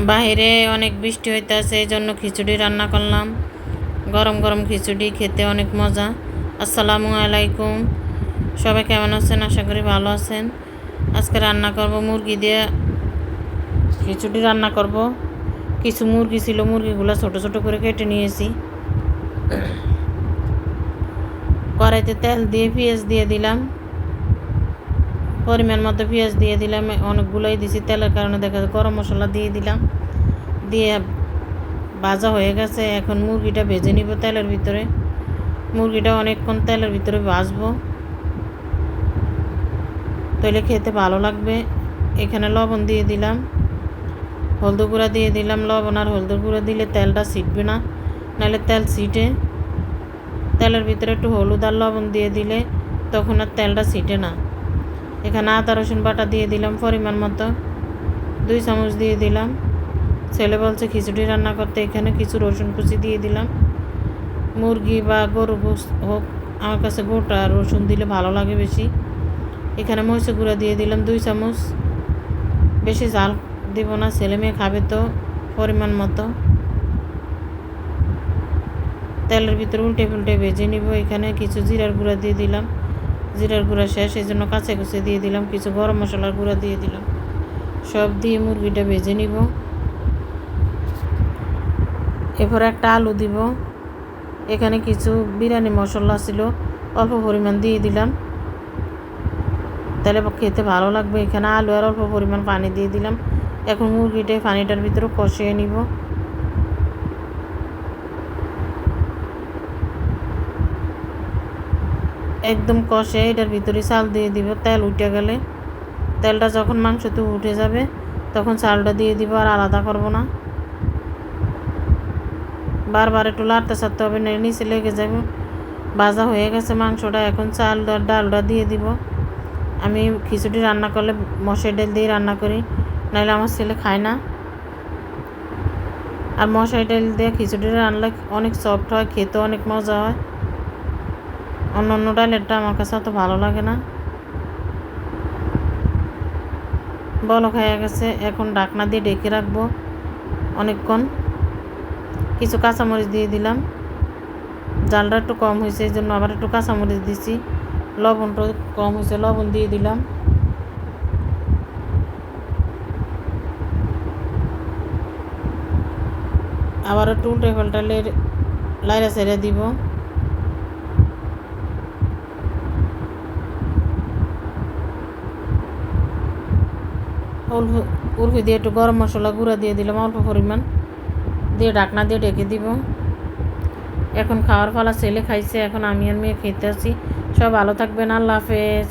বাইরে অনেক বৃষ্টি হইতেছে এই জন্য খিচুড়ি রান্না করলাম। গরম গরম খিচুড়ি খেতে অনেক মজা। আসসালামু আলাইকুম। সবাই কেমন আছেন? আশা করি ভালো আছেন। আজকে রান্না করব মুরগি দিয়ে। খিচুড়ি রান্না করব। কিছু মুরগি ছিল, মুরগিগুলো ছোট ছোট করে কেটে নিয়েছি। কড়াইতে তেল দিয়ে পেঁয়াজ দিয়ে দিলাম। পরিমাণ মতো পেঁয়াজ দিয়ে দিলাম, অনেকগুলোই দিছি। তেলের কারণে দেখা যায় গরম মশলা দিয়ে দিলাম। দিয়ে ভাজা হয়ে গেছে। এখন মুরগিটা ভেজে নিব তেলের ভিতরে। মুরগিটা অনেকক্ষণ তেলের ভিতরে ভাজবো। তাহলে খেতে ভালো লাগবে। এখানে লবণ দিয়ে দিলাম। হলদ গুঁড়া দিয়ে দিলাম। লবণ আর হলদ গুঁড়া দিলে তেলটা ছিটবে না, নাহলে তেল ছিটে। তেলের ভিতরে একটু হলুদ আর লবণ দিয়ে দিলে তখন আর তেলটা ছিটে না। এখানে আদা, রসুন বাটা দিয়ে দিলাম, পরিমাণ মতো। দুই চামচ দিয়ে দিলাম। ছেলে বলছে খিচুড়ি রান্না করতে, এখানে কিছু রসুন কুচি দিয়ে দিলাম। মুরগি বা গরু হোক আমার কাছে গোটা রসুন দিলে ভালো লাগে বেশি। এখানে মহিষ গুঁড়া দিয়ে দিলাম দুই চামচ। বেশি জাল দিব না, ছেলে মেয়ে খাবে তো, পরিমাণ মতো। তেলের ভিতরে উল্টে ফুলটে ভেজে নিব। এখানে কিছু জিরার গুঁড়া দিয়ে দিলাম। জিরার গুঁড়া শেষ, এই জন্য কাঁচা কুচে দিয়ে দিলাম, কিছু গরম মশলার গুঁড়া দিয়ে দিলাম। সব দিয়ে মুরগিটা ভেজে নিব। এরপর একটা আলু দিব। এখানে কিছু বিরিয়ানি মশলা ছিল, অল্প পরিমাণ দিয়ে দিলাম। তাহলে খেতে ভালো লাগবে। এখানে আলু আর অল্প পরিমাণ পানি দিয়ে দিলাম। এখন মুরগিটা পানিটার ভিতরে কষিয়ে নিব। একদম কষে এটার ভিতরে চাল দিয়ে দিব, তেল উঠে গেলে। তেলটা যখন মাংসতে উঠে যাবে, তখন চালটা দিয়ে দিব আর আলাদা করব না। বারবার একটু লাড়তে সারতে হবে, না নিচে লেগে যাবে। ভাজা হয়ে গেছে মাংসটা, এখন চাল ডালটা দিয়ে দিব। আমি খিচুড়ি রান্না করলে মশাই ডাল দিয়ে রান্না করি, নাহলে আমার ছেলে খায় না। আর মশাই ডাল দিয়ে খিচুড়ি রান্নালে অনেক সফট হয়, খেতে অনেক মজা হয়। অন্য অন্য ডালেরটা আমার কাছে অত ভালো লাগে না। বলো খাইয়া গেছে, এখন ডাকনা দিয়ে ডেকে রাখব অনেকক্ষণ। কিছু কাঁচামরিচ দিয়ে দিলাম। জালটা একটু কম হয়েছে, এই জন্য আবার একটু কাঁচামরিচ দিছি। লবণটা কম হয়েছে, লবণ দিয়ে দিলাম। আবার একটু উল্টে পাল্টালে লাইরা ছেড়ে দিব। অল্প দিয়ে একটু গরম মশলা গুঁড়া দিয়ে দিলাম, অল্প পরিমাণ। দিয়ে ঢাকনা দিয়ে ঢেকে দিব। এখন খাওয়ার ফলা ছেলে খাইছে। এখন আমি আর মেয়ে খেতে আছি। সব ভালো থাকবেন, আল্লাহ হাফেজ।